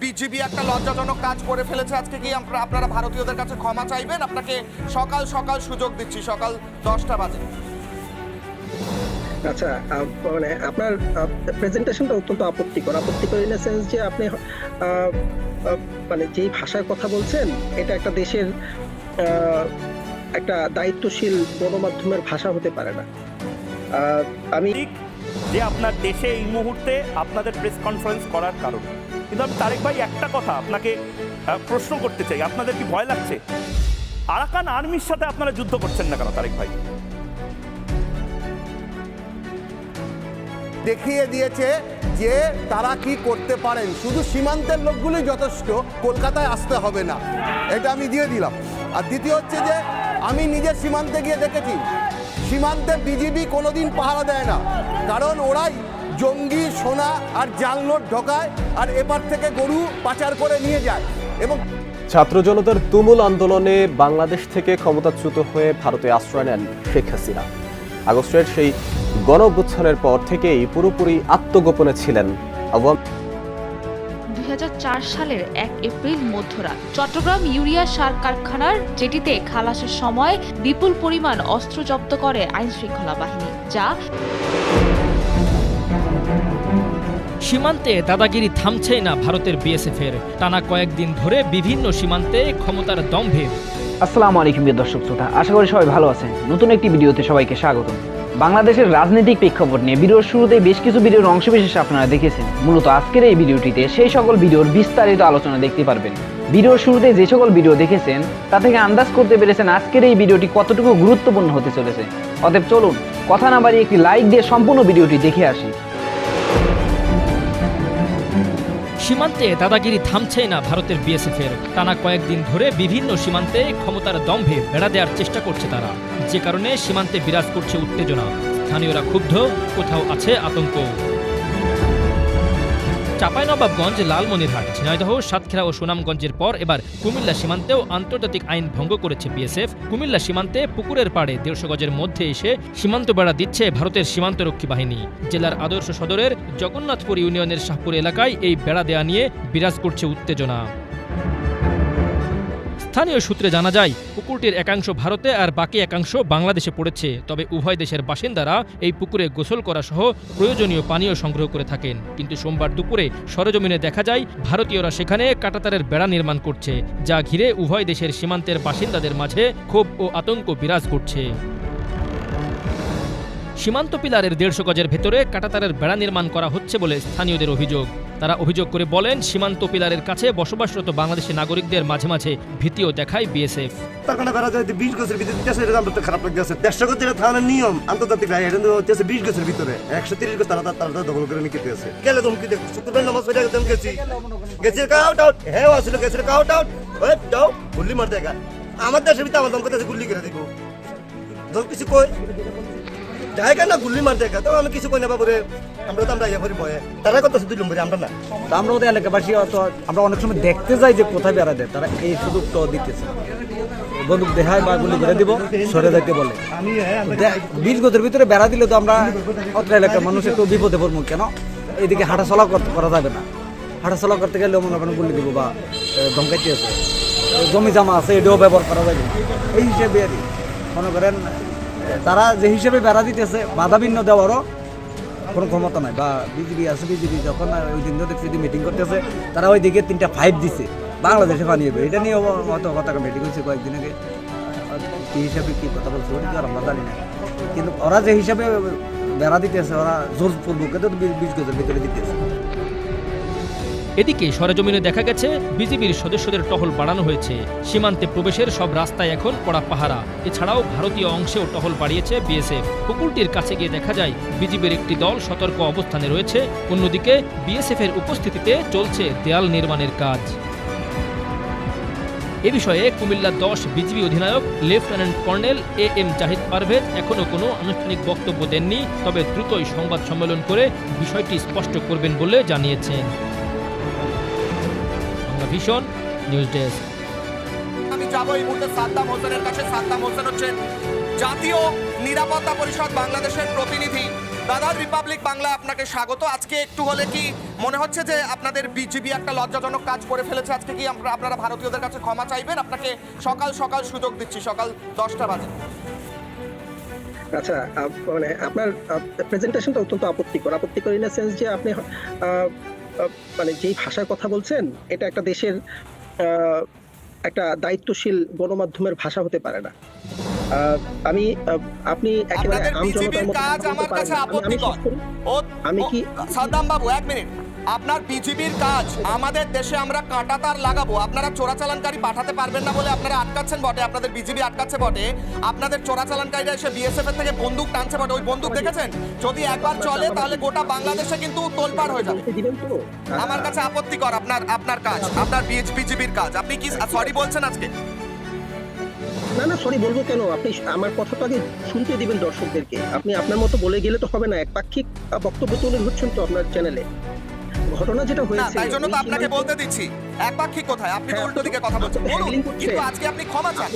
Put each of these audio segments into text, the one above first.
BGB একটা লজ্জাজনক কাজ করে ফেলেছে। আজকে কি আমরা- আপনারা ভারতীয়দের কাছে ক্ষমা চাইবেন। আপনাকে সকাল সকাল সুযোগ দিচ্ছি সকাল দশটা বাজে। আচ্ছা মানে আপনার প্রেজেন্টেশনটা অত্যন্ত আপত্তিকর। আপত্তিকর ইন সেন্স যে আপনি মানে যেই ভাষায় কথা বলছেন এটা একটা দেশের একটা দায়িত্বশীল গণমাধ্যমের ভাষা হতে পারে না। আমি যে আপনার দেশে এই মুহূর্তে আপনাদের প্রেস কনফারেন্স করার কারণ। কিন্তু আমি তারেক ভাই, একটা কথা আপনাকে প্রশ্ন করতে চাই। আপনাদের কি ভয় লাগছে? আরাকান আর্মির সাথে আপনারা যুদ্ধ করছেন না কেন, তারেক ভাই? দেখিয়ে দিয়েছে যে তারা কি করতে পারেন। শুধু সীমান্তের লোকগুলোই যথেষ্ট, কলকাতায় আসতে হবে না। এটা আমি দিয়ে দিলাম। আর দ্বিতীয় হচ্ছে যে, আমি নিজের সীমান্তে গিয়ে দেখেছি, সীমান্তে বিজিবি কোনোদিন পাহারা দেয় না। কারণ ওরাই জঙ্গি সোনা আর জাল নোট ঢোকায় আর এপার থেকে গরু পাচার করে নিয়ে যায় এবং ছাত্র জনতার তুমুল আন্দোলনে বাংলাদেশ থেকে ক্ষমতাচ্যুত হয়ে ভারতে আশ্রয় নেন শেখ হাসিনা। আগস্টের সেই গণ পর থেকেই পুরোপুরি আত্মগোপনে ছিলেন আওয়ামী দুই সালের এক এপ্রিল মধ্যরাত চট্টগ্রাম ইউরিয়া সার কারখানার জেটিতে খালাসের সময় বিপুল পরিমাণ অস্ত্র জব্দ করে আইন শৃঙ্খলা বাহিনী যা সীমান্তে দাদাগিরি থামছেই না ভারতের বিএসএফ এর টানা কয়েকদিন ধরে বিভিন্ন সীমান্তে ক্ষমতার দম্ভে। আসসালামু আলাইকুম দর্শক শ্রোতা, আশা করি সবাই ভালো আছেন। নতুন একটি ভিডিওতে সবাইকে স্বাগতম। বাংলাদেশের রাজনৈতিক প্রেক্ষাপট নিয়ে ভিডিওর শুরুতে বেশ কিছু ভিডিওর অংশবিশেষ আপনারা দেখেছেন। মূলত আজকের এই ভিডিওটিতে সেই সকল ভিডিওর বিস্তারিত আলোচনা দেখতে পারবেন। ভিডিওর শুরুতে যে সকল ভিডিও দেখেছেন, তা থেকে আন্দাজ করতে পেরেছেন আজকের এই ভিডিওটি কতটুকু গুরুত্বপূর্ণ হতে চলেছে। অতএব চলুন, কথা না বাড়িয়ে একটি লাইক দিয়ে সম্পূর্ণ ভিডিওটি দেখে আসি। সীমান্তে দাদাগিরি থামছেই না ভারতের বিএসএফের। টানা কয়েকদিন ধরে বিভিন্ন সীমান্তে ক্ষমতার দম্ভে বেড়া দেওয়ার চেষ্টা করছে তারা। যে কারণে সীমান্তে বিরাজ করছে উত্তেজনা। স্থানীয়রা ক্ষুব্ধ, কোথাও আছে আতঙ্ক। চাঁপাইনবাবগঞ্জ লালমনিরহাট, ঝিনাইদহ, সাতক্ষীরা ও সুনামগঞ্জের পর এবার কুমিল্লা সীমান্তেও আন্তর্জাতিক আইন ভঙ্গ করেছে বিএসএফ। কুমিল্লা সীমান্তে পুকুরের পাড়ে দেড়শো গজের মধ্যে এসে সীমান্ত বেড়া দিচ্ছে ভারতের সীমান্তরক্ষী বাহিনী। জেলার আদর্শ সদরের জগন্নাথপুর ইউনিয়নের শাহপুর এলাকায় এই বেড়া দেয়া নিয়ে বিরাজ করছে উত্তেজনা। স্থানীয় সূত্রে জানা যায়, পুকুরটির একাংশ ভারতে আর বাকি একাংশ বাংলাদেশে পড়েছে। তবে উভয় দেশের বাসিন্দারা এই পুকুরে গোসল করা সহ প্রয়োজনীয় পানীয় সংগ্রহ করে থাকেন। কিন্তু সোমবার দুপুরে সরেজমিনে দেখা যায়, ভারতীয়রা সেখানে কাটাতারের বেড়া নির্মাণ করছে, যা ঘিরে উভয় দেশের সীমান্তের বাসিন্দাদের মাঝে ক্ষোভ ও আতঙ্ক বিরাজ করছে। সীমান্ত পিলারের দেড়শো গজের ভেতরে কাটাতারের বেড়া নির্মাণ করা হচ্ছে বলে স্থানীয়দের অভিযোগ। তারা অভিযোগ করে বলেন, সীমান্ত পিলারের কাছে বসবাসরত বাংলাদেশি নাগরিকদের মাঝে মাঝে ভীতিও দেখায় বিএসএফ। বিশ গছের ভিতরে খারাপ নিয়ম, আন্তর্জাতিক বিশ গছের ভিতরে। একশো তিরিশ দখল করে গেছি কাউট আউট কাউট আউট। গুল্লি আমার দেশের ভিতরে আমার দম করতেছে গুল্লি করে দিব। ধর কিছু কই? জায়গা না গুল্লি মার দেখা তো আমি কিছু কই না বাবুরে আমরা তো আমরা ইয়ে করি ভয়ে। তারা করতেছে দুই নম্বরে আমরা না। তা আমরা ওদের এলাকাবাসী তো আমরা অনেক সময় দেখতে যাই যে কোথায় বেড়া দেয়। তারা এই সুযোগটাও দিতেছে। বন্দুক দেখায় বা গুলি করে দিব সরে যাইতে বলে। হ্যাঁ বিশ গজের ভিতরে বেড়া দিলে তো আমরা অত্র এলাকার মানুষ একটু বিপদে পড়ব কেন? এদিকে হাঁটাচলা করতে করা যাবে না। হাঁটাচলা করতে গেলে মনে করেন গুলি দিব বা ধমকাইতে আছে। জমি জামা আছে এটাও ব্যবহার করা যাবে। এই হিসেবে আর কি। মনে করেন তারা যে হিসেবে বেড়া দিতেছে, বাধা বিঘ্ন দেওয়ারও কোনো ক্ষমতা নাই। বা বিজেপি আছে বিজেপি যখন ওই দিন দেখছি মিটিং করতেছে, তারা ওই দিকে তিনটা ফাইভ দিছে। বাংলাদেশে বানিয়ে এটা নিয়ে হয়তো কথা মিটিং হয়েছে কয়েকদিন আগে। কি হিসাবে কি কথা বলছে ওটা আর আমরা জানি না। কিন্তু ওরা যে হিসাবে বেড়া দিতেছে, ওরা জোর পূর্বকে তো বিশ গজের ভিতরে দিতেছে। এদিকে সরেজমিনে দেখা গেছে, বিজিবির সদস্যদের টহল বাড়ানো হয়েছে। সীমান্তে প্রবেশের সব রাস্তায় এখন কড়া পাহারা। এছাড়াও ভারতীয় অংশেও টহল বাড়িয়েছে বিএসএফ। পুকুরটির কাছে গিয়ে দেখা যায়, বিজিবির একটি দল সতর্ক অবস্থানে রয়েছে। অন্যদিকে বিএসএফ এর উপস্থিতিতে চলছে দেয়াল নির্মাণের কাজ। এ বিষয়ে কুমিল্লা দশ বিজিবি অধিনায়ক, lieutenant colonel A M Zahid Parvez এখনও কোনো আনুষ্ঠানিক বক্তব্য দেননি। তবে দ্রুতই সংবাদ সম্মেলন করে বিষয়টি স্পষ্ট করবেন বলে জানিয়েছেন। বাংলা ভীষণ নিউজ ডেস্ক আমি যাব এই মুহূর্তে সাদ্দাম হোসেনের কাছে। সাদ্দাম হোসেন হচ্ছেন জাতীয় নিরাপত্তা পরিষদ বাংলাদেশের প্রতিনিধি। দাদা রিপাবলিক বাংলা আপনাকে স্বাগত। আজকে একটু হলে কি মনে হচ্ছে যে আপনাদের বিজিবি একটা লজ্জাজনক কাজ করে ফেলেছে? আজকে কি আপনারা ভারতীয়দের কাছে ক্ষমা চাইবেন? আপনাকে সকাল সকাল সুযোগ দিচ্ছি সকাল দশটা বাজে। আচ্ছা মানে আপনার প্রেজেন্টেশনটা অত্যন্ত আপত্তিকর। আপত্তিকর ইন দ্য সেন্স যে আপনি মানে যেই ভাষায় কথা বলছেন এটা একটা দেশের আহ, একটা দায়িত্বশীল গণমাধ্যমের ভাষা হতে পারে না। আহ, আমি আপনি একেবারে আমজনতার মতো না। আমি- কি- সাদ্দাম বাবু এক মিনিট। আপনার বিজিবির কাজ আমাদের দেশে আমরা কাঁটাতার লাগাবো। আপনারা চোরাচালানকারী পাঠাতে পারবেন না বলে আপনারা আটকাচ্ছেন বটে আপনাদের বিজিবি আটকাচ্ছে বটে। আপনাদের চোরাচালানকারীরা এসে বিএসএফ এর থেকে বন্দুক টানছে বটে। ওই বন্দুক দেখেছেন? যদি একবার চলে তাহলে গোটা বাংলাদেশে কিন্তু তোলপাড় হয়ে যাবে। আমার কাছে আপত্তিকর আপনার আপনার কাজ আপনার বিজিবির কাজ। আপনি কি সরি বলছেন আজকে? না না সরি বলব কেন? আপনি আমার কথাটা আগে শুনতে দিবেন দর্শকদেরকে। আপনি আপনার মতো বলে গেলে তো হবে না। একপাক্ষিক আহ, বক্তব্য তুলে ধরছেন তো আপনার চ্যানেলে ঘটনা যেটা হয়েছে তাই জন্য তো আপনাকে বলতে দিচ্ছি একপাক্ষিক কোথায়? আপনি তো হ্যাঁ, উল্টো দিকে কথা বলছেন। বলুন কিন্তু আজকে আপনি ক্ষমা চান।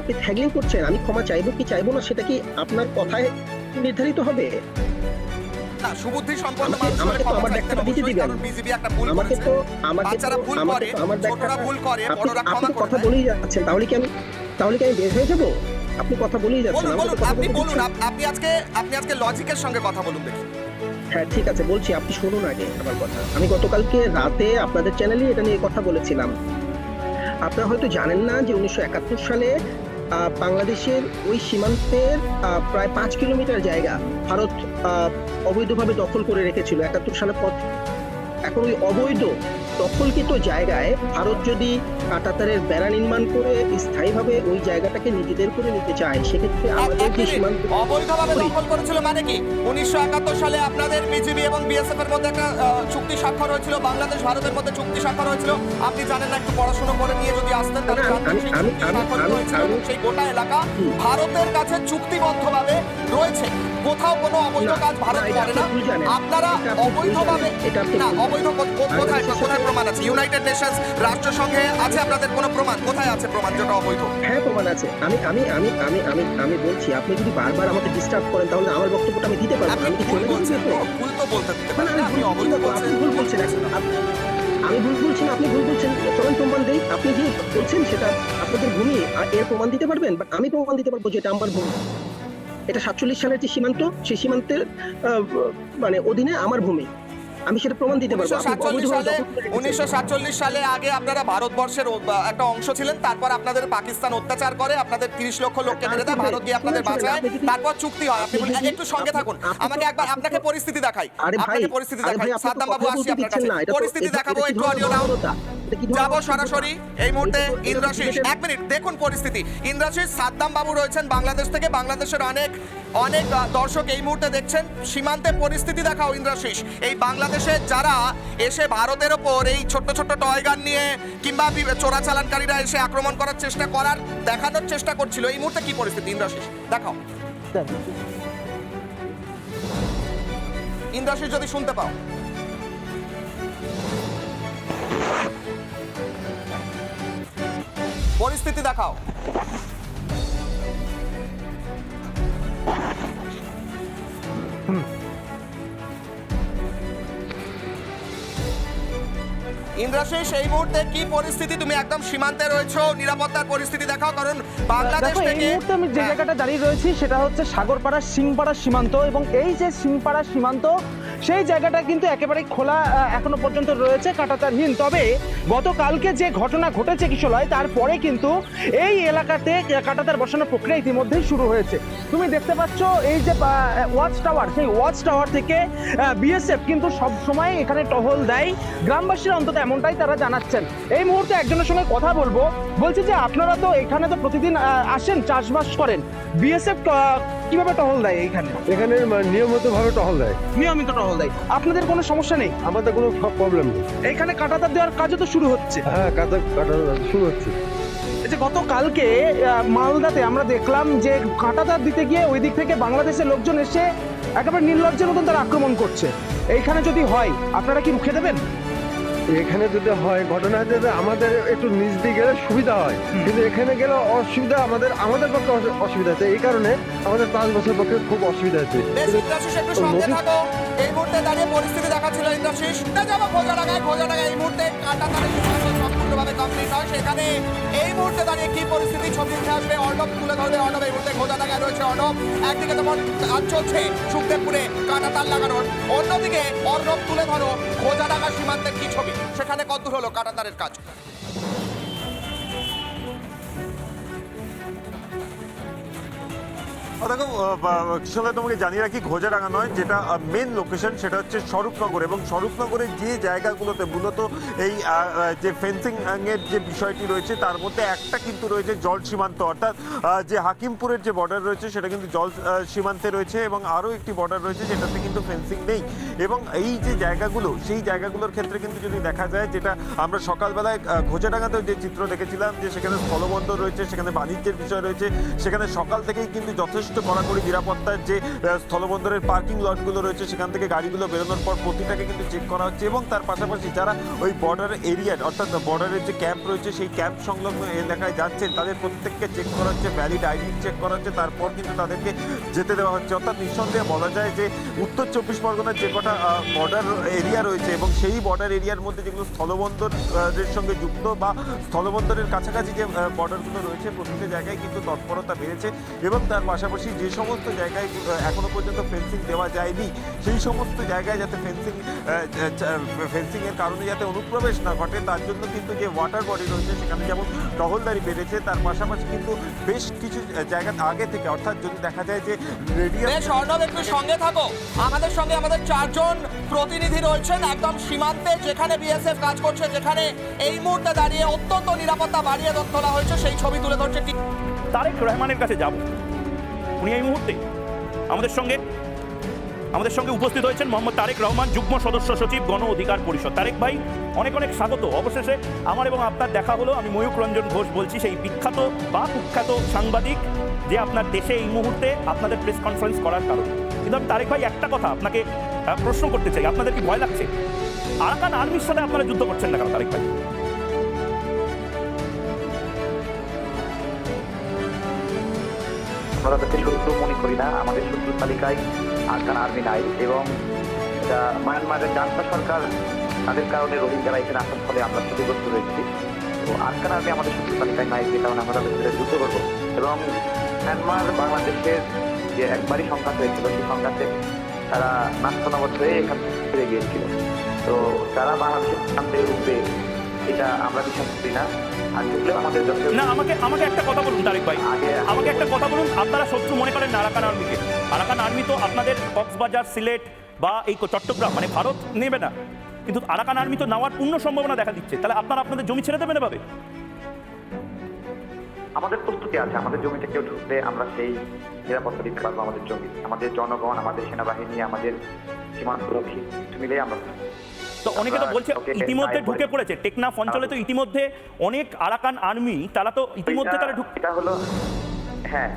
আপনি থ্যাগলিং করছেন আমি ক্ষমা চাইব কি চাইব না সেটা কি আপনার কথায় নির্ধারিত হবে? না সুবুদ্ধি সম্পন্ন আমাকে- মানুষ হলে আমাকে তো ক্ষমা আমার চাইতেন দিতে দিবেন। বিজেপি একটা ভুল আমাকে তো আমাকে বাচ্চারা ভুল করে আমার ছোটরা ভুল করে বড়রা ক্ষমা করে কথা বলেই যাচ্ছেন তাহলে কি আমি তাহলে কি আমি বের হয়ে যাব? আপনি কথা বলেই যাচ্ছেন আপনি বলুন আপনি আজকে আপনি আজকে লজিকের সঙ্গে কথা বলুন দেখি। হ্যাঁ ঠিক আছে, বলছি, আপনি শুনুন আগে আমার কথা। আমি গতকালকে রাতে আপনাদের চ্যানেলে এটা নিয়ে কথা বলেছিলাম। আপনারা হয়তো জানেন না যে উনিশশো একাত্তর সালে বাংলাদেশের ওই সীমান্তের প্রায় পাঁচ কিলোমিটার জায়গা ভারত অবৈধভাবে দখল করে রেখেছিল, একাত্তর সালের পথ এখন ওই অবৈধ দখলকৃত জায়গায় ভারত যদি কাটাতারের বেড়া নির্মাণ করে স্থায়ীভাবে ওই জায়গাটাকে নিজেদের করে নিতে চায় সেক্ষেত্রে আমাদের যে সীমান্ত অবৈধভাবে দখল করেছিল মানে কি? উনিশশো একাত্তর সালে আপনাদের বিজিবি এবং বিএসএফ এর মধ্যে একটা চুক্তি স্বাক্ষর হয়েছিল বাংলাদেশ ভারতের মধ্যে চুক্তি স্বাক্ষর হয়েছিল। আপনি জানেন না একটু পড়াশোনা করে নিয়ে যদি আসতেন তাহলে সেই গোটা এলাকা ভারতের কাছে চুক্তিবদ্ধভাবে রয়েছে। কোথাও কোনো অবৈধ কাজ ভারত করে না। আপনারা অবৈধভাবে না অবৈধ কোথায় কোথায় প্রমাণ আছে? ইউনাইটেড নেশনস রাষ্ট্রসংঘে আছে আপনাদের কোনো প্রমাণ? কোথায় আছে প্রমাণ যেটা অবৈধ? হ্যাঁ প্রমাণ আছে। আমি আমি আমি আমি আমি আমি বলছি আপনি যদি বারবার আমাকে ডিস্টার্ব করেন তাহলে আমার বক্তব্যটা আমি দিতে পারব আপনি আমি কি চলে বলছেন ভুল তো বলতে দিতে পারেন আপনি ভুল অবৈধ বলছি বলছেন ভুল বলছেন। আমি ভুল বলছি না আপনি ভুল বলছেন। চলেন প্রমাণ দেই। আপনি যে বলছেন সেটা আপনাদের ভূমি আর এর প্রমাণ দিতে পারবেন? বাট আমি প্রমাণ দিতে পারব যে এটা আমার ভূমি। এটা সাতচল্লিশ সালের যে সীমান্ত সেই সীমান্তের মানে অধীনে আমার ভূমি। আমি সেটা প্রমাণ দিতে পারব। উনিশশো সাতচল্লিশ সালে আগে আপনারা ভারতবর্ষের একটা অংশ ছিলেন তারপর আপনাদের পাকিস্তান অত্যাচার করে আপনাদের তিরিশ লক্ষ লোককে মেরে দেয় ভারত গিয়ে আপনাদের বাঁচায়। তারপর চুক্তি হয়। আপনি একটু সঙ্গে থাকুন। আমাকে একবার আপনাকে পরিস্থিতি দেখাই। আপনাকে পরিস্থিতি দেখাই। সাদ্দাম বাবু আসি আপনার কাছে। পরিস্থিতি দেখাবো একটু অডিও নাও যাব? সরাসরি এই মুহূর্তে ইন্দ্রাশিস এক মিনিট, দেখুন পরিস্থিতি। ইন্দ্রাশিস সাদ্দাম বাবু রয়েছেন বাংলাদেশ থেকে। বাংলাদেশের অনেক অনেক দর্শক এই মুহূর্তে দেখছেন। সীমান্তের পরিস্থিতি দেখাও ইন্দ্রাশিস এই বাংলাদেশে যারা এসে ভারতের ওপর এই ছোট্ট ছোট্ট টয় নিয়ে কিংবা চোরাচালানকারীরা এসে আক্রমণ করার চেষ্টা করার, দেখানোর চেষ্টা করছিল। এই মুহূর্তে কি পরিস্থিতি ইন্দ্রাশিস দেখাও। ইন্দ্রাশিস যদি শুনতে পাও। পরিস্থিতি দেখাও ইন্দ্রাশিস এই মুহূর্তে কি পরিস্থিতি তুমি একদম সীমান্তে রয়েছো নিরাপত্তার পরিস্থিতি দেখাও কারণ বাংলাদেশ দেখো এই মুহূর্তে আমি যে হ্যাঁ। জায়গাটা দাঁড়িয়ে রয়েছি সেটা হচ্ছে সাগরপাড়া সিংপাড়া সীমান্ত এবং এই যে সিংপাড়া সীমান্ত সেই জায়গাটা কিন্তু একেবারে খোলা এখনও পর্যন্ত রয়েছে কাটাতারহীন তবে গতকালকে যে ঘটনা ঘটেছে কিশোলয় তারপরে কিন্তু এই এলাকাতে কাটাতার বসানোর প্রক্রিয়া ইতিমধ্যেই শুরু হয়েছে। তুমি দেখতে পাচ্ছ এই যে ওয়াচ টাওয়ার সেই ওয়াচ টাওয়ার থেকে বিএসএফ কিন্তু সব সময় এখানে টহল দেয়। গ্রামবাসীরা অন্তত এমনটাই তারা জানাচ্ছেন। এই মুহূর্তে একজনের সঙ্গে কথা বলব। বলছি যে আপনারা তো এখানে তো প্রতিদিন আসেন চাষবাস করেন। বিএসএফ কীভাবে টহল দেয় এখানে এখানে নিয়মিত ভাবে টহল দেয়। নিয়মিত টহল দেয়। আপনাদের কোনো সমস্যা নেই? আমাদের কোনো প্রবলেম নেই। এখানে কাটাতার দেওয়ার কাজও তো শুরু হচ্ছে। হ্যাঁ কাটা কাটা শুরু হচ্ছে। যে গতকালকে মালদাতে আমরা দেখলাম যে কাঁটাতার দিতে গিয়ে ওই দিক থেকে বাংলাদেশের লোকজন এসে একেবারে নির্লজ্জের মতন তারা আক্রমণ করছে। এইখানে যদি হয় আপনারা কি রুখে দেবেন? এখানে যদি হয় ঘটনা যদি আমাদের একটু নিজ দিয়ে গেলে সুবিধা হয়। কিন্তু এখানে গেলে অসুবিধা আমাদের আমাদের পক্ষে অসু- অসুবিধা হচ্ছে। এই কারণে আমাদের পাঁচ বছর পক্ষে খুব অসুবিধা হচ্ছে। এই মুহূর্তে দাঁড়িয়ে পরিস্থিতি দেখাচ্ছিল ইন্দ্রাশিস যাব খোঁজা লাগায় খোঁজা লাগায় এই মুহূর্তে কাটা হয় সেখানে এই মুহূর্তে দাঁড়িয়ে কি পরিস্থিতি? ছবি উঠে আসবে অর্ণব তুলে ধরবে অর্ণব, এই মুহূর্তে খোঁজা লাগায় রয়েছে অর্ণব। একদিকে যেমন কাজ চলছে, সুখদেবপুরে কাটা তার লাগানোর অন্যদিকে অর্ণব তুলে ধরো, খোঁজা লাগা সীমান্তের কি ছবি? সেখানে কত হলো কাটাতারের কাজ? দেখো কৃষকের তোমাকে জানিয়ে রাখি ঘোজাডাঙ্গা নয় যেটা মেন লোকেশন সেটা হচ্ছে স্বরূপনগর এবং স্বরূপনগরের যে জায়গাগুলোতে মূলত এই যে ফেন্সিং এর যে বিষয়টি রয়েছে তার মধ্যে একটা কিন্তু রয়েছে জল সীমান্ত। অর্থাৎ যে হাকিমপুরের যে বর্ডার রয়েছে সেটা কিন্তু জল সীমান্তে রয়েছে এবং আরও একটি বর্ডার রয়েছে যেটাতে কিন্তু ফেন্সিং নেই। এবং এই যে জায়গাগুলো সেই জায়গাগুলোর ক্ষেত্রে কিন্তু যদি দেখা যায় যেটা আমরা সকালবেলায় আহ, ঘোচাডাঙ্গাতেও যে চিত্র দেখেছিলাম যে সেখানে স্থলবন্দর রয়েছে সেখানে বাণিজ্যের বিষয় রয়েছে সেখানে সকাল থেকেই কিন্তু যথেষ্ট কড়াকড়ি নিরাপত্তার যে স্থলবন্দরের পার্কিং লটগুলো রয়েছে সেখান থেকে গাড়িগুলো বেরোনোর পর প্রতিটাকে কিন্তু চেক করা হচ্ছে এবং তার পাশাপাশি যারা ওই বর্ডার এরিয়ার অর্থাৎ বর্ডারের যে ক্যাম্প রয়েছে সেই ক্যাম্প সংলগ্ন এলাকায় যাচ্ছেন তাদের প্রত্যেককে চেক করা হচ্ছে ভ্যালিড আইডি চেক করা হচ্ছে তারপর কিন্তু তাদেরকে যেতে দেওয়া হচ্ছে। অর্থাৎ নিঃসন্দেহে বলা যায় যে উত্তর চব্বিশ পরগনার যে কটা বর্ডার এরিয়া রয়েছে এবং সেই বর্ডার এরিয়ার মধ্যে যেগুলো স্থলবন্দর আহ, এর সঙ্গে যুক্ত বা স্থলবন্দরের কাছাকাছি যে বর্ডারগুলো রয়েছে প্রতিটা জায়গায় কিন্তু তৎপরতা বেড়েছে এবং তার পাশাপাশি যে সমস্ত জায়গায় এখনও পর্যন্ত ফেন্সিং দেওয়া যায়নি সেই সমস্ত জায়গায় যাতে ফেন্সিং ফেন্সিং এর কারণে যাতে অনুপ্রবেশ না ঘটে তার জন্য কিন্তু যে ওয়াটার বডি রয়েছে সেখানে যেমন টহলদারি বেড়েছে তার পাশাপাশি কিন্তু বেশ কিছু জায়গা আগে থেকে অর্থাৎ যদি দেখা যায় যে রেডিয়াম বেশ অর্ণব একটু সঙ্গে থাকো। আমাদের সঙ্গে আমাদের চারজন প্রতিনিধি রয়েছেন একদম সীমান্তে যেখানে বিএসএফ কাজ করছে যেখানে এই মুহূর্তে দাঁড়িয়ে অত্যন্ত নিরাপত্তা বাড়িয়ে তোলা হয়েছে সেই ছবি তুলে ধরছে তারেক রহমানের কাছে যাব। উনি এই মুহূর্তে আমাদের সঙ্গে আমাদের সঙ্গে উপস্থিত হয়েছেন মোহাম্মদ তারেক রহমান, যুগ্ম সদস্য সচিব, গণ অধিকার পরিষদ। তারেক ভাই, অনেক অনেক স্বাগত। অবশেষে আমার এবং আপনার দেখা হলো। আমি ময়ূক রঞ্জন ঘোষ বলছি, সেই বিখ্যাত বা কুখ্যাত সাংবাদিক যে আপনার দেশে এই মুহূর্তে আপনাদের প্রেস কনফারেন্স করার কারণ। কিন্তু আমি তারেক ভাই, একটা কথা আপনাকে প্রশ্ন করতে চাই। আপনাদের কি ভয় লাগছে? আরাকান আর্মির সাথে আপনারা যুদ্ধ করছেন না কেন তারেক ভাই? আমরা তাদেরকে শত্রু মনে করি না, আমাদের শত্রু তালিকায় আফগান আর্মি নাই এবং মায়ানমারের জান্তা সরকার তাদের কারণে রোহিঙ্গারা এখানে আসার ফলে আমরা ক্ষতিগ্রস্ত হয়েছি। তো আফগান আর্মি আমাদের শত্রু তালিকায় নাই, যে কারণে আমরা তাদের যুদ্ধ করব। এবং মায়ানমার, বাংলাদেশের যে একবারই সংঘাত হয়েছিল, সেই সংঘাতে তারা নাস্তানাবদ হয়ে এখান থেকে ফিরে গিয়েছিল। তো তারা বাংলাদেশের প্রান্তে রূপে এটা আমরা বিশ্বাস করি না। না আমাকে আমাকে একটা কথা বলুন তারেক ভাই। আমাকে একটা কথা বলুন আপনারা শত্রু মনে করেন আরাকান আর্মিকে? আরাকান আর্মি তো আপনাদের কক্সবাজার সিলেট বা এই চট্টগ্রাম মানে ভারত নেবে না। কিন্তু আরাকান আর্মি তো নেওয়ার পূর্ণ সম্ভাবনা দেখা দিচ্ছে। তাহলে আপনারা আপনাদের জমি ছেড়ে দেবেন এভাবে? আমাদের প্রস্তুতি আছে আমাদের জমিতে কেউ ঢুকলে আমরা সেই নিরাপত্তা দিতে পারব আমাদের জমি। আমাদের জনগণ আমাদের সেনাবাহিনী আমাদের সীমান্তরক্ষী মিলে আমরা তো অনেকে তো বলছে ইতিমধ্যে ঢুকে। পড়েছে। টেকনাফ অঞ্চলে তো ইতিমধ্যে অনেক আরাকান আর্মি তারা তো ইতিমধ্যে তারা ঢুক এটা হলো হ্যাঁ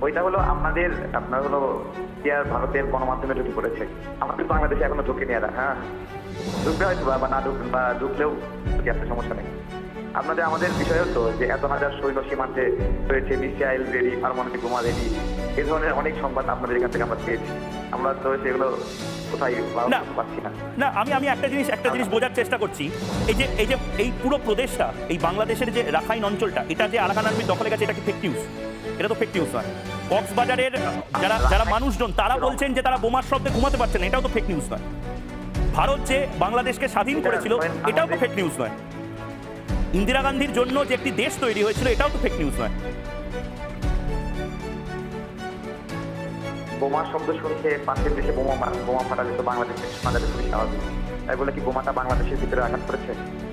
ওইটা হলো আপনাদের আপনার হলো ইয়ার ভারতের গণমাধ্যমে ঢুকে পড়েছে। আমাদের বাংলাদেশে এখনও ঢুকেনি এরা হ্যাঁ। ঢুকবে হয়তো বা না ঢুক বা ঢুকলেও কি একটা সমস্যা নেই। আপনাদের আমাদের বিষয় হতো যে এত হাজার সৈন্য সীমান্তে রয়েছে মিসাইল রেডি পারমাণবিক বোমা রেডি এ ধরনের অনেক সংবাদ আপনাদের এখান থেকে আমরা পেয়েছি। আমরা তো সেগুলো কোথায় না। পাচ্ছি না। না আমি আমি একটা জিনিস একটা জিনিস বোঝার চেষ্টা করছি। এই যে এই যে এই পুরো প্রদেশটা এই বাংলাদেশের যে রাখাইন অঞ্চলটা এটা যে আরাকান আর্মির দখলে গেছে এটা কি ফেক নিউজ এটা তো ফেক নিউজ নয়। কক্সবাজারের যারা যারা মানুষজন তারা বলছেন যে তারা বোমার শব্দে ঘুমাতে পারছেন না এটাও তো ফেক নিউজ নয়। ভারত যে বাংলাদেশকে স্বাধীন করেছিল এটাও তো ফেক নিউজ নয়। ইন্দিরা গান্ধীর জন্য যে একটি দেশ তৈরি হয়েছিল এটাও তো ফেক নিউজ নয়। বোমার শব্দ শুনছে পাশের দেশে বোমা বোমা ফাটালে তো বাংলাদেশে ফাটালে খুবই স্বাভাবিক তাই বলে কি বোমাটা বাংলাদেশের ভিতরে আঘাত করেছে?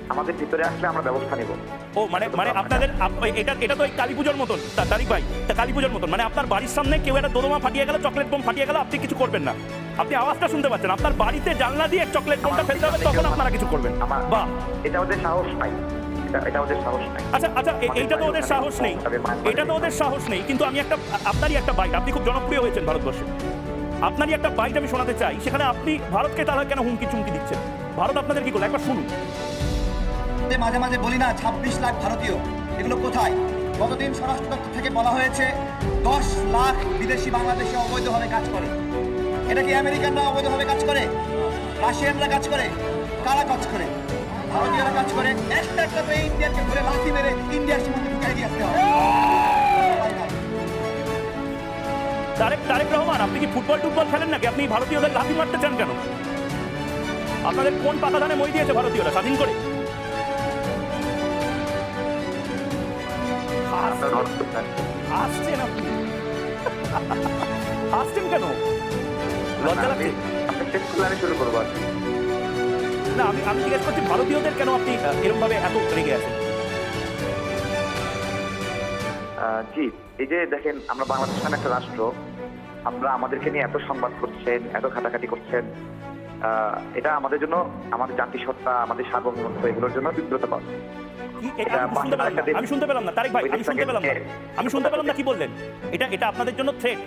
আমাদের ভিতরে আসলে আমরা ব্যবস্থা নিব। ও মানে মানে আপনাদের আপ- এটা এটা তো কালী পুজোর মতন। তারিক ভাই তা কালী পুজোর মতন। মানে আপনার বাড়ির সামনে কেউ একটা দোদমা ফাটিয়ে গেল চকলেট বোম ফাটিয়ে গেল আপনি কিছু করবেন না। আপনি আওয়াজটা শুনতে পাচ্ছেন। আপনার বাড়িতে জানলা দিয়ে চকলেট বোমটা ফেলতে হবে তখন আপনারা কিছু করবেন। বাহ। এটা ওদের সাহস নাই এটা- এটা ওদের সাহস নাই। আচ্ছা আচ্ছা এইটা তো ওদের সাহস নেই। এটা তো ওদের সাহস নেই কিন্তু আমি একটা আপনারই একটা বাইট আপনি খুব জনপ্রিয় হয়েছেন ভারতবর্ষে। আপনারই একটা বাইট আমি শোনাতে চাই সেখানে আপনি ভারতকে তারা কেন হুমকি চুমকি দিচ্ছেন ভারত আপনাদের কি করল? একবার শুনুন। মাঝে মাঝে বলি না ছাব্বিশ লাখ ভারতীয় এগুলো কোথায়? গতদিন স্বরাষ্ট্র দপ্তর থেকে বলা হয়েছে দশ লাখ বিদেশি বাংলাদেশে অবৈধভাবে কাজ করে। এটা কি আমেরিকানরা অবৈধভাবে কাজ করে? রাশিয়ানরা কাজ করে? কারা কাজ করে? ভারতীয়রা কাজ করে একটা একটা করে ইন্ডিয়ানকে ধরে লাথি মেরে ইন্ডিয়ার সীমান্তে ঢুকাই দিয়ে আসতে হবে। তারেক তারেক রহমান আপনি কি ফুটবল টুটবল খেলেন নাকি? আপনি ভারতীয়দের লাথি মারতে চান কেন? আপনাদের কোন পাকা ধানে মই দিয়েছে ভারতীয়রা? স্বাধীন করে। হাসছেন আপনি। হাসছেন কেন? লজ্জা লাগছে। শুরু করব আর কি। না আমি আমি জিজ্ঞেস করছি ভারতীয়দের কেন আপনি এরকম ভাবে এত রেগে আছেন? জি এই যে দেখেন আমরা বাংলাদেশ নামে একটা রাষ্ট্র আমরা আমাদেরকে নিয়ে এত সংবাদ করছেন এত ঘাটাঘাটি করছেন এটা আমাদের জন্য আমাদের জাতিসত্তা আমাদের সার্বভৌমত্ব এগুলোর জন্য বিব্রত পাওয়া আমি শুনতে পেলাম না আমি শুনতে পেলাম না। তারেক ভাই আমি শুনতে পেলাম না। আমি শুনতে পেলাম না কি বললেন? এটা এটা আপনাদের জন্য থ্রেট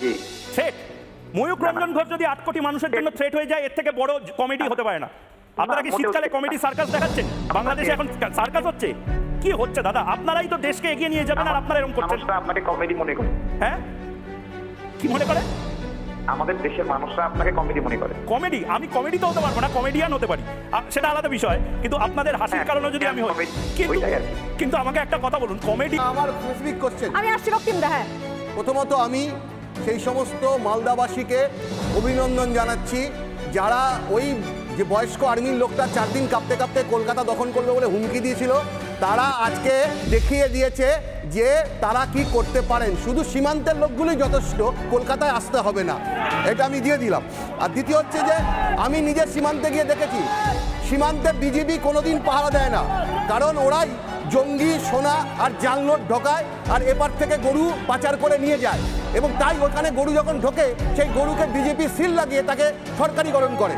জি। থ্রেট ময়ূক রঞ্জন ঘোষ যদি আট কোটি মানুষের জন্য থ্রেট হয়ে যায় এর থেকে বড় কমেডি হতে পারে না। আপনারা কি শীতকালে কমেডি সার্কাস দেখাচ্ছেন? বাংলাদেশে এখন সার্কাস হচ্ছে? কি হচ্ছে দাদা? আপনারাই তো দেশকে এগিয়ে নিয়ে যাবেন আর আপনারা এরকম করছেন। আপনাকে কমেডি মনে করে। হ্যাঁ? কি মনে করে? আমাদের দেশের মানুষরা আপনাকে কমেডি মনে করে। কমেডি আমি কমেডি তো হতে পারব না কমেডিয়ান হতে পারি। সেটা আলাদা বিষয় কিন্তু আপনাদের হাসির হ্যাঁ, কারণে যদি আমি হই। কিন্তু। কিন্তু আমাকে একটা কথা বলুন কমেডি আমার স্পেসিফিক কোশ্চেন আমি আসছি রক্তিম দা হ্যাঁ। প্রথমত আমি সেই সমস্ত মালদাবাসীকে অভিনন্দন জানাচ্ছি যারা ওই যে বয়স্ক আর্মির লোকটা চার দিন কাঁপতে কাঁপতে কলকাতা দখল করবে বলে হুমকি দিয়েছিল, তারা আজকে দেখিয়ে দিয়েছে যে তারা কি করতে পারেন। শুধু সীমান্তের লোকগুলোই যথেষ্ট, কলকাতায় আসতে হবে না। এটা আমি দিয়ে দিলাম। আর দ্বিতীয় হচ্ছে যে, আমি নিজের সীমান্তে গিয়ে দেখেছি, সীমান্তে বিজিবি কোনোদিন পাহারা দেয় না। কারণ ওরাই জঙ্গি, সোনা আর জাল নোট ঢোকায় আর এপার থেকে গরু পাচার করে নিয়ে যায়। এবং তাই ওখানে গরু যখন ঢোকে, সেই গরুকে বিজেপি সিল লাগিয়ে তাকে সরকারিকরণ করে।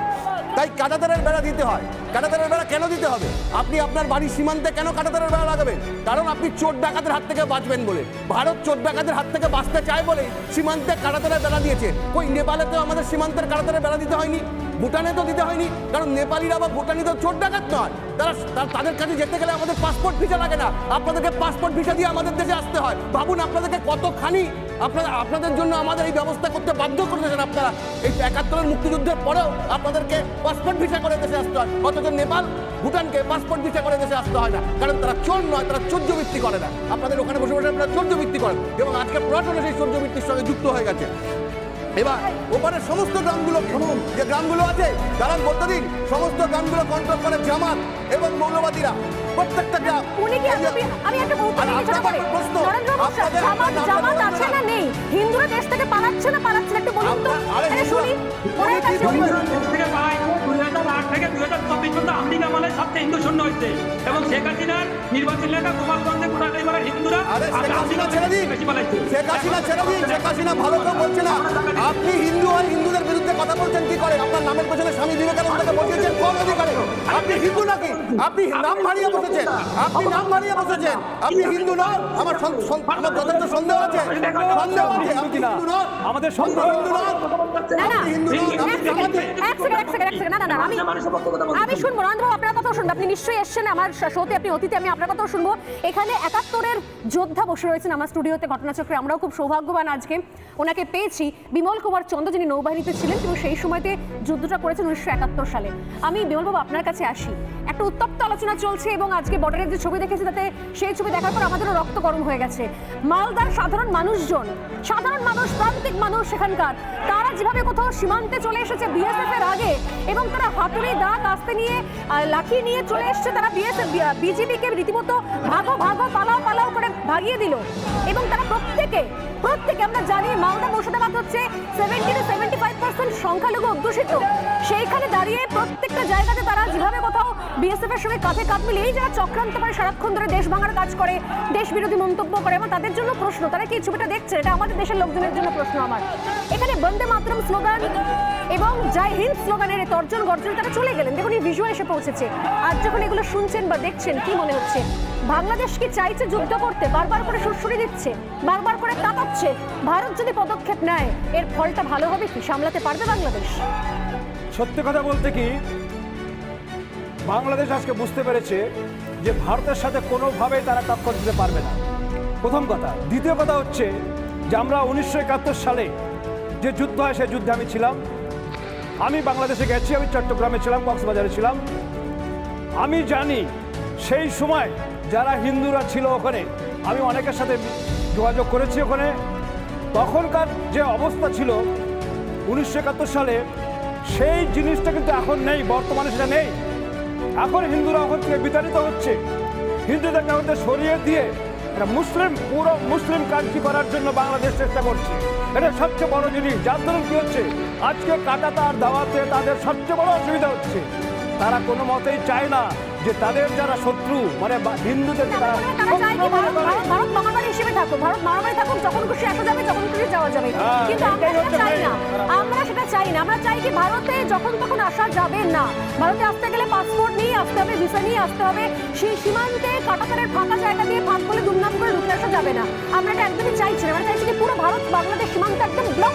তাই কাটাতারের বেড়া দিতে হয়। কাটাতারের বেড়া কেন দিতে হবে? আপনি আপনার বাড়ির সীমান্তে কেন কাটাতারের বেড়া লাগাবেন? কারণ আপনি চোট ডাকাতের হাত থেকে বাঁচবেন বলে। ভারত চোট ডাকাতের হাত থেকে বাঁচতে চায় বলে সীমান্তে কাটাতারের বেড়া দিয়েছে। ওই নেপালে তো আমাদের সীমান্তের কাটাতারের বেড়া দিতে হয়নি? ভুটানে তো দিতে হয়নি, কারণ নেপালিরা বা ভুটানি তো চোর ডাকাত নয়। তারা তাদের কাছে যেতে গেলে আমাদের পাসপোর্ট ভিসা লাগে না। আপনাদেরকে পাসপোর্ট ভিসা দিয়ে আমাদের দেশে আসতে হয়। ভাবুন আপনাদেরকে কতখানি আপনারা, আপনাদের জন্য আমাদের এই ব্যবস্থা করতে বাধ্য করেছেন আপনারা। এই একাত্তরের মুক্তিযুদ্ধের পরেও আপনাদেরকে পাসপোর্ট ভিসা করে দেশে আসতে হয়। অথচ নেপাল, ভুটানকে পাসপোর্ট ভিসা করে দেশে আসতে হয় না। কারণ তারা চোর নয়, তারা চৌর্যবৃত্তি করে না। আপনাদের ওখানে বসে বসে আপনারা চৌর্যবৃত্তি করেন। এবং আজকে প্রশাসনে সেই চৌর্যবৃত্তির সঙ্গে যুক্ত হয়ে গেছে। এবার ওপারের সমস্ত গ্রামগুলো যে গ্রামগুলো আছে তারা বলতে দিন সমস্ত গ্রামগুলো কন্ট্রোল করে জামাত এবং মৌলবাদীরা প্রত্যেকটা গ্রাম। উনি কি আমি আমি একটা করে প্রশ্ন, আপনাদের- জামাত জামাত আছে না। নেই? হিন্দুরা দেশ থেকে পালাচ্ছে না পালাচ্ছে না? একটু বলুন তো। আরে হিন্দুরা- শুনি। উনি কি থেকে হাজার আট থেকে দুই হাজার চব্বিশ পর্যন্ত আমলিগ আমলে সবচেয়ে হিন্দু শূন্য হয়েছে। এবং শেখ হাসিনার নির্বাচন এলাকা গোপালগঞ্জে গোটা এবারে হিন্দুরা শেখ হাসিনা ছেড়ে দিন। শেখ হাসিনা ভালো কেউ বলছে না। আপনি হিন্দু আর হিন্দুদের বিরুদ্ধে কথা বলছেন কি করে আপনার নামের পেছনে স্বামী বিবেকানন্দকে বসিয়েছেন কোন অধিকারে আপনি হিন্দু নাকি? আপনি নাম হারিয়ে বসেছেন। আপনি নাম হারিয়ে বসেছেন। আপনি হিন্দু নন। আমার আমার যথেষ্ট সন্দেহ আছে। সন্দেহ আছে। আপনি হিন্দু নন। আমাদের হিন্দু হিন্দু নন। না না। আপনি হিন্দু নন। আপনি জামাতে এক সেকেন্ড এক সেকেন্ড এক সেকেন্ড। না না না আমি আমি শুনব। নরেন্দ্র আপনার কথাও শুনব, আপনি নিশ্চয়ই এসেছেন আমার শোতে, আপনি অতীতে, আমি আপনার কথাও শুনব। এখানে একাত্তরের যোদ্ধা বসে রয়েছেন আমার স্টুডিওতে ঘটনাচক্রে। আমরাও খুব সৌভাগ্যবান আজকে। ওনাকে পেয়েছি বিমল কুমার চন্দ্র, যিনি নৌবাহিনীতে ছিলেন, এবং সেই সময়তে যুদ্ধটা করেছেন উনিশশো একাত্তর সালে। আমি বিমলবাবু, আপনার কাছে আসি। একটা উত্তপ্ত আলোচনা চলছে, এবং আজকে বর্ডারের যে ছবি দেখেছি, তাতে সেই ছবি দেখার পর আমাদেরও রক্ত গরম হয়ে গেছে। মালদার সাধারণ মানুষজন, সাধারণ মানুষ, প্রান্তিক মানুষ সেখানকার তারা যেভাবে কোথাও সীমান্তে চলে এসেছে বিএসএফ এর আগে, এবং তারা হাতুড়ি দা কাস্তে নিয়ে লাঠি নিয়ে চলে এসছে, তারা বিএসএফ বিজেপিকে রীতিমতো ভাগো ভাগো, পালাও পালাও করে ভাগিয়ে দিল। এবং তারা প্রত্যেকে প্রত্যেকে আমরা জানি মালদা মুর্শিদাবাদ হচ্ছে seventy two seventy five percent সংখ্যালঘু অধ্যুষিত। সেইখানে দাঁড়িয়ে প্রত্যেকটা জায়গাতে তারা যেভাবে কোথাও বিএসএফ এর সঙ্গে কাঁধে কাঁধ মিলিয়ে এই যারা চক্রান্ত করে, সারাক্ষণ ধরে দেশ ভাঙার কাজ করে, দেশ বিরোধী মন্তব্য করে, এবং তাদের জন্য প্রশ্ন, তারা কি ছবিটা দেখছে? এটা আমাদের দেশের লোকজনের জন্য প্রশ্ন আমার। এখানে বন্দে মাতরম স্লোগান এবং জয় হিন্দ স্লোগানের তর্জন গর্জন, তারা চলে গেলেন। দেখুন, এই ভিজুয়াল এসে পৌঁছেছে। আর যখন এগুলো শুনছেন বা দেখছেন, কি মনে হচ্ছে? বাংলাদেশ কি চাইছে যুদ্ধ করতে? বারবার করে সুরসুরি দিচ্ছে, বারবার করে কাঁপাচ্ছে। ভারত যদি পদক্ষেপ নেয়, এর ফলটা ভালো হবে কি? সামলাতে পারবে বাংলাদেশ? সত্যি কথা বলতে কি, বাংলাদেশ আজকে বুঝতে পেরেছে যে ভারতের সাথে কোনোভাবেই তারা টক্কর দিতে পারবে না। প্রথম কথা। দ্বিতীয় কথা হচ্ছে যে আমরা উনিশশো একাত্তর সালে যে যুদ্ধ হয়, সেই যুদ্ধে আমি ছিলাম। আমি বাংলাদেশে গেছি, আমি চট্টগ্রামে ছিলাম, কক্সবাজারে ছিলাম। আমি জানি সেই সময় যারা হিন্দুরা ছিল ওখানে, আমি অনেকের সাথে যোগাযোগ করেছি ওখানে। তখনকার যে অবস্থা ছিল, উনিশশো একাত্তর সালে, সেই জিনিসটা কিন্তু এখন নেই, বর্তমানে সেটা নেই। এখন হিন্দুরা ওখান থেকে বিতাড়িত হচ্ছে। হিন্দুদেরকে আমাদের সরিয়ে দিয়ে একটা মুসলিম, পুরো মুসলিম কান্ট্রি করার জন্য বাংলাদেশ চেষ্টা করছে। এটা সবচেয়ে বড় জিনিস। যার ধরুন কি হচ্ছে? আজকে কাটাতা আর দাওয়াতে তাদের সবচেয়ে বড় অসুবিধা হচ্ছে। তারা কোনো মতেই চায় না যে তাদের যারা শত্রু মানে হিন্দুদেরকে তারা তারা চায় কি শত্রু ভারত করে। ভারত- ভারত মহামারী হিসেবে থাকুক ভারত মহামারী থাকুক যখন খুশি আসা যাবে যখন খুশি যাওয়া যাবে। হ্যাঁ, কিন্তু আমরা সেটা চাই না। আমরা সেটা চাই না। আমরা চাই কি ভারতে যখন তখন আসা যাবে না। ভারতে আসতে গেলে পাসপোর্ট নিয়ে আসতে হবে ভিসা নিয়ে আসতে হবে। সেই সীমান্তে কাটাতারের ফাঁকা জায়গা দিয়ে ফাঁক করে করে ঢুকে আসা যাবে না। আমরা এটা একদমই চাইছি না। আমরা চাইছি যে পুরো ভারত বাংলাদেশ সীমান্ত একদম ব্লক